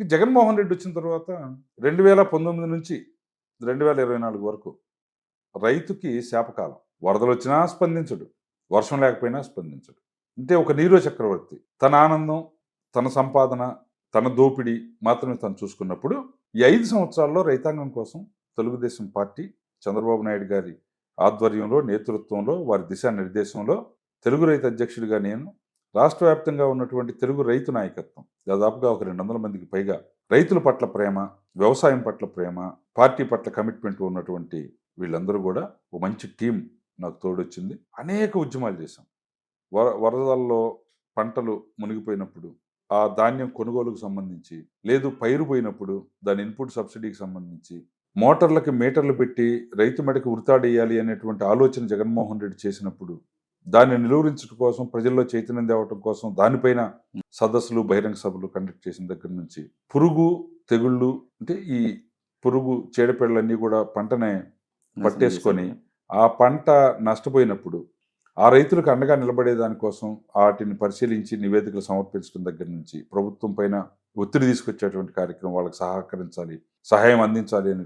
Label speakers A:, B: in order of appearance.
A: ఇంక జగన్మోహన్ రెడ్డి వచ్చిన తర్వాత రెండు వేల పంతొమ్మిది నుంచి రెండు వేల ఇరవై నాలుగు వరకు రైతుకి శాపకాలం. వరదలు వచ్చినా స్పందించడు. వర్షం లేకపోయినా స్పందించడు. అంటే ఒక నీరో చక్రవర్తి. తన ఆనందం తన సంపాదన తన దోపిడీ మాత్రమే తను చూసుకున్నప్పుడు ఈ ఐదు సంవత్సరాల్లో రైతాంగం కోసం తెలుగుదేశం పార్టీ చంద్రబాబు నాయుడు గారి ఆధ్వర్యంలో నేతృత్వంలో వారి దిశానిర్దేశంలో తెలుగు రైతు అధ్యక్షుడిగా నేను రాష్ట్ర వ్యాప్తంగా ఉన్నటువంటి తెలుగు రైతు నాయకత్వం దాదాపుగా ఒక రెండు వందల మందికి పైగా రైతుల పట్ల ప్రేమ వ్యవసాయం పట్ల ప్రేమ పార్టీ పట్ల కమిట్మెంట్ ఉన్నటువంటి వీళ్ళందరూ కూడా ఒక మంచి టీం నాకు తోడొచ్చింది. అనేక ఉద్యమాలు చేశాం. వర వరదల్లో పంటలు మునిగిపోయినప్పుడు ఆ ధాన్యం కొనుగోలుకు సంబంధించి లేదు పైరు పోయినప్పుడు దాని ఇన్పుట్ సబ్సిడీకి సంబంధించి మోటార్లకి మీటర్లు పెట్టి రైతు మెడకి ఉరితాడేయాలి అనేటువంటి ఆలోచన జగన్మోహన్ రెడ్డి చేసినప్పుడు దాన్ని నిలువరించడం కోసం ప్రజల్లో చైతన్యం తేవటం కోసం దానిపైన సదస్సులు బహిరంగ సభలు కండక్ట్ చేసిన దగ్గర నుంచి పురుగు తెగుళ్ళు అంటే ఈ పురుగు చీడపీడలన్నీ కూడా పంటనే పట్టేసుకొని ఆ పంట నష్టపోయినప్పుడు ఆ రైతులకు అండగా నిలబడే దానికోసం వాటిని పరిశీలించి నివేదికలు సమర్పించడం దగ్గర నుంచి ప్రభుత్వం పైన ఒత్తిడి తీసుకొచ్చేటువంటి కార్యక్రమం వాళ్ళకి సహకరించాలి సహాయం అందించాలి అని